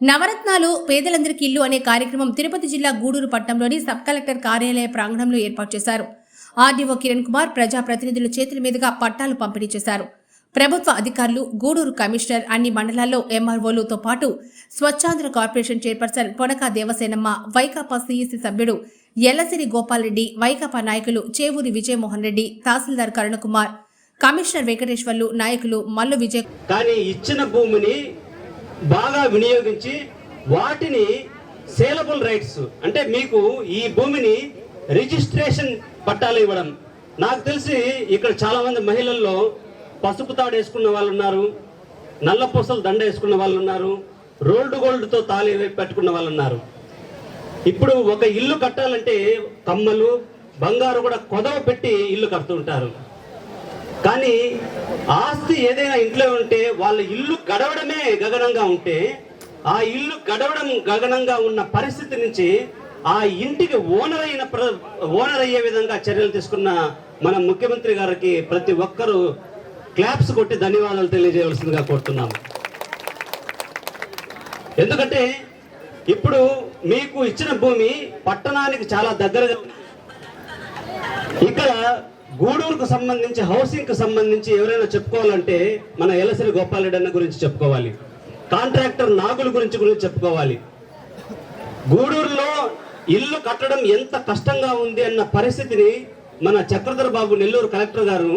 నవరత్నాలు పేదలందరికీ ఇల్లు అనే కార్యక్రమం తిరుపతి జిల్లా గూడూరు పట్టణంలోని సబ్ కలెక్టర్ కార్యాలయ ప్రాంగణంలో ఏర్పాటు చేశారు. ఆర్డీఓ కిరణ్ కుమార్ ప్రజాప్రతినిధుల చేతుల మీదుగా పట్టాలు పంపిణీ చేశారు. ప్రభుత్వ అధికారులు గూడూరు కమిషనర్ అన్ని మండలాల్లో ఎంఆర్ఓలతో పాటు Swachhandhra corporation chairperson Ponaka Devasenamma Vaikapa CEC సభ్యుడు ఎల్లసిరి గోపాల్రెడ్డి వైకాపా నాయకులు చేవూరి విజయమోహన్ రెడ్డి తహసీల్దార్ కరుణకుమార్ కమిషనర్ వెంకటేశ్వర్లు నాయకులు మల్లు విజయ్ కానీ ఇచ్చిన భూమిని బాగా వినియోగించి వాటిని సేలబుల్ రైట్స్ అంటే మీకు ఈ భూమిని రిజిస్ట్రేషన్ పట్టాలు ఇవ్వడం. నాకు తెలిసి ఇక్కడ చాలామంది మహిళల్లో పసుపు తాడు వేసుకున్న వాళ్ళు ఉన్నారు నల్ల పూసలు దండ వేసుకున్న వాళ్ళు ఉన్నారు రోల్డ్ గోల్డ్తో తాళి పెట్టుకున్న వాళ్ళు ఉన్నారు. ఇప్పుడు ఒక ఇల్లు కట్టాలంటే కమ్మలు బంగారు కూడా కొదవ పెట్టి ఇల్లు కడుతుంటారు కానీ ఆస్తి ఏదైనా ఇంట్లో ఉంటే వాళ్ళ ఇల్లు గడవడమే గగనంగా ఉంటే ఆ ఇల్లు గడవడం గగనంగా ఉన్న పరిస్థితి నుంచి ఆ ఇంటికి ఓనర్ అయిన ప్ర- ఓనర్ అయ్యే విధంగా చర్యలు తీసుకున్న మన ముఖ్యమంత్రి గారికి ప్రతి ఒక్కరూ క్లాప్స్ కొట్టి ధన్యవాదాలు తెలియజేయవలసిందిగా కోరుతున్నాము. ఎందుకంటే ఇప్పుడు మీకు ఇచ్చిన భూమి పట్టణానికి చాలా దగ్గరగా ఇక్కడ గూడూరుకు సంబంధించి హౌసింగ్కి సంబంధించి ఎవరైనా చెప్పుకోవాలంటే మన ఎలసిరి గోపాలరెడ్డి అన్న గురించి చెప్పుకోవాలి. కాంట్రాక్టర్ నాగుల గురించి గురించి చెప్పుకోవాలి. గూడూరులో ఇల్లు కట్టడం ఎంత కష్టంగా ఉంది అన్న పరిస్థితిని మన చక్రధర్ బాబు నెల్లూరు కలెక్టర్ గారు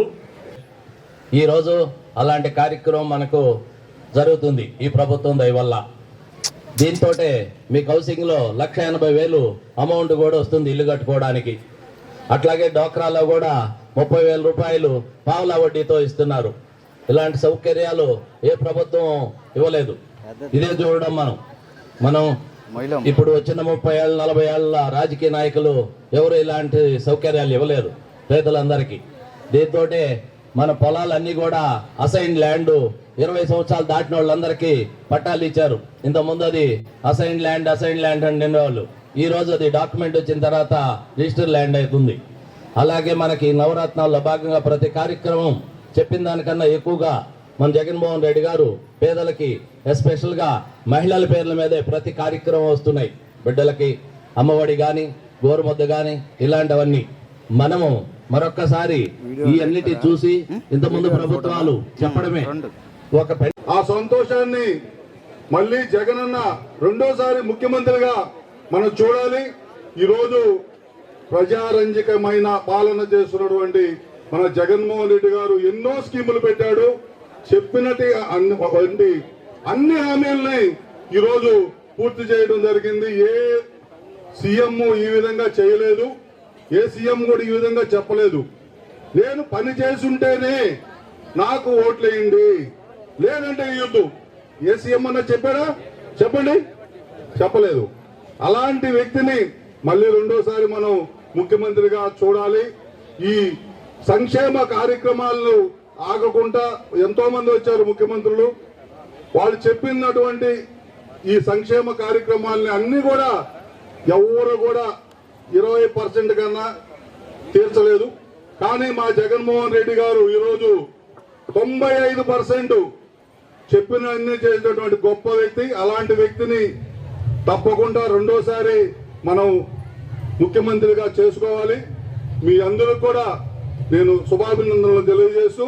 ఈరోజు అలాంటి కార్యక్రమం మనకు జరుగుతుంది ఈ ప్రభుత్వం దయవల్ల దీంతో మీకు హౌసింగ్లో లక్ష ఎనభై వేలు అమౌంట్ కూడా వస్తుంది ఇల్లు కట్టుకోవడానికి. అట్లాగే డోక్రాలో కూడా ముప్పై వేల రూపాయలు పావులా వడ్డీతో ఇస్తున్నారు. ఇలాంటి సౌకర్యాలు ఏ ప్రభుత్వం ఇవ్వలేదు. ఇదే చూడడం మనం. మనం ఇప్పుడు వచ్చిన ముప్పై ఏళ్ళ నలభై ఏళ్ళ రాజకీయ నాయకులు ఎవరు ఇలాంటి సౌకర్యాలు ఇవ్వలేరు పేదలందరికీ. దీంతో మన పొలాలన్నీ కూడా అసైన్ ల్యాండ్ ఇరవై సంవత్సరాలు దాటిన వాళ్ళందరికీ పట్టాలు ఇచ్చారు. ఇంత ముందు అది అసైన్ ల్యాండ్ అసైన్ ల్యాండ్ అని నిండేవాళ్ళు ఈ రోజు అది డాక్యుమెంట్ వచ్చిన తర్వాత రిజిస్టర్ ల్యాండ్ అవుతుంది. అలాగే మనకి నవరత్నాల్లో భాగంగా ప్రతి కార్యక్రమం చెప్పిన దానికన్నా ఎక్కువగా మన జగన్మోహన్ రెడ్డి గారు పేదలకి ఎస్పెషల్గా మహిళల పేర్ల మీదే ప్రతి కార్యక్రమం వస్తున్నాయి. బిడ్డలకి అమ్మఒడి గాని గోరుముద్ద గాని ఇలాంటివన్నీ మనము మరొక్కసారి ఈ అన్నిటి చూసి ఇంతకుముందు ప్రభుత్వాలు చెప్పడమే. ఒక పెద్ద ఆ సంతోషాన్ని మళ్ళీ జగనన్న రెండోసారి ముఖ్యమంత్రిగా మనం చూడాలి. ఈరోజు ప్రజారంజకమైన పాలన చేస్తున్నటువంటి మన జగన్మోహన్ రెడ్డి గారు ఎన్నో స్కీములు పెట్టాడు. చెప్పినట్టు అన్ని అన్ని హామీలని ఈరోజు పూర్తి చేయడం జరిగింది. ఏ సీఎం ఈ విధంగా చేయలేదు ఏ సీఎం కూడా ఈ విధంగా చెప్పలేదు. నేను పని చేసుంటేనే నాకు ఓట్లేయండి. లేదంటే ఇవ్వద్దు ఏ సీఎం అన్నా చెప్పాడా? చెప్పండి. చెప్పలేదు. అలాంటి వ్యక్తిని మళ్ళీ రెండోసారి మనం ముఖ్యమంత్రిగా చూడాలి. ఈ సంక్షేమ కార్యక్రమాలను ఆగకుండా ఎంతో మంది వచ్చారు ముఖ్యమంత్రులు. వాళ్ళు చెప్పినటువంటి ఈ సంక్షేమ కార్యక్రమాలని అన్ని కూడా ఎవరు కూడా ఇరవై పర్సెంట్ కన్నా తీర్చలేదు. కానీ మా జగన్మోహన్ రెడ్డి గారు ఈరోజు తొంభై ఐదు పర్సెంట్ చెప్పిన అన్ని చేసినటువంటి గొప్ప వ్యక్తి. అలాంటి వ్యక్తిని తప్పకుండా రెండోసారి మనం ముఖ్యమంత్రిగా చేసుకోవాలి. మీ అందరూ కూడా నేను శుభాభినందనలు తెలియజేస్తూ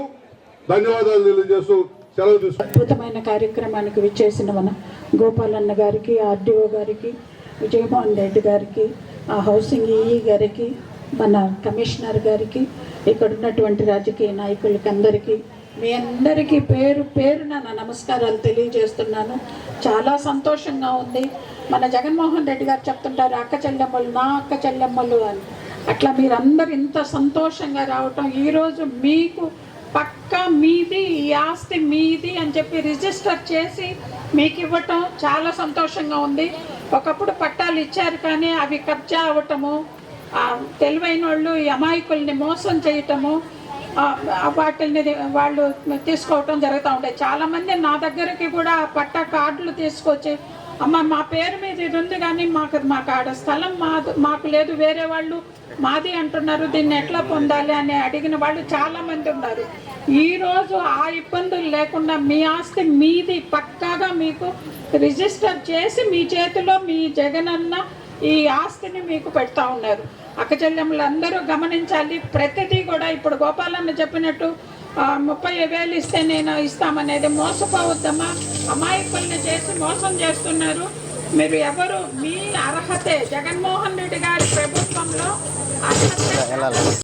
ధన్యవాదాలు తెలియజేస్తూ సెలవు తీసుకు అద్భుతమైన కార్యక్రమానికి విచ్చేసిన మన గోపాలన్న గారికి ఆర్డీఓ గారికి విజయమోహన్ రెడ్డి గారికి ఆ హౌసింగ్ ఈఈ గారికి మన కమిషనర్ గారికి ఇక్కడ ఉన్నటువంటి రాజకీయ నాయకులకి అందరికీ మీ అందరికీ పేరు పేరున నా నమస్కారాలు తెలియజేస్తున్నాను. చాలా సంతోషంగా ఉంది. మన జగన్మోహన్ రెడ్డి గారు చెప్తుంటారు అక్క చెల్లెమ్మలు నా అక్క చెల్లెమ్మలు అని. అట్లా మీరందరూ ఇంత సంతోషంగా రావటం ఈరోజు మీకు పక్క మీది ఈ ఆస్తి మీది అని చెప్పి రిజిస్టర్ చేసి మీకు ఇవ్వటం చాలా సంతోషంగా ఉంది. ఒకప్పుడు పట్టాలు ఇచ్చారు కానీ అవి కబ్జా అవ్వటము తెలివైన వాళ్ళు ఈ అమాయకుల్ని మోసం చేయటము వాటిని వాళ్ళు తీసుకోవటం జరుగుతూ ఉంటాయి చాలామంది నా దగ్గరికి కూడా పట్టా కార్డులు తీసుకొచ్చి అమ్మ మా పేరు మీద ఇది ఉంది కానీ మాకు మాకు ఆడ స్థలం మా మాకు లేదు. వేరే వాళ్ళు మాది అంటున్నారు. దీన్ని ఎట్లా పొందాలి అని అడిగిన వాళ్ళు చాలా మంది ఉన్నారు ఈరోజు ఆ ఇబ్బందులు లేకుండా మీ ఆస్తి మీది పక్కాగా మీకు రిజిస్టర్ చేసి మీ చేతిలో మీ జగనన్న ఈ ఆస్తిని మీకు పెడతా ఉన్నారు. అక్కచెల్లెములు అందరూ గమనించాలి. ప్రతిదీ కూడా ఇప్పుడు గోపాలన్న చెప్పినట్టు ముప్పై వేలు ఇస్తే నేను ఇస్తామనేది మోసపోవద్దమ్మా. అమాయకుల్ని చేసి మోసం చేస్తున్నారు. మీరు ఎవరు? మీ అర్హతే. జగన్మోహన్ రెడ్డి గారి ప్రభుత్వంలో అర్హత.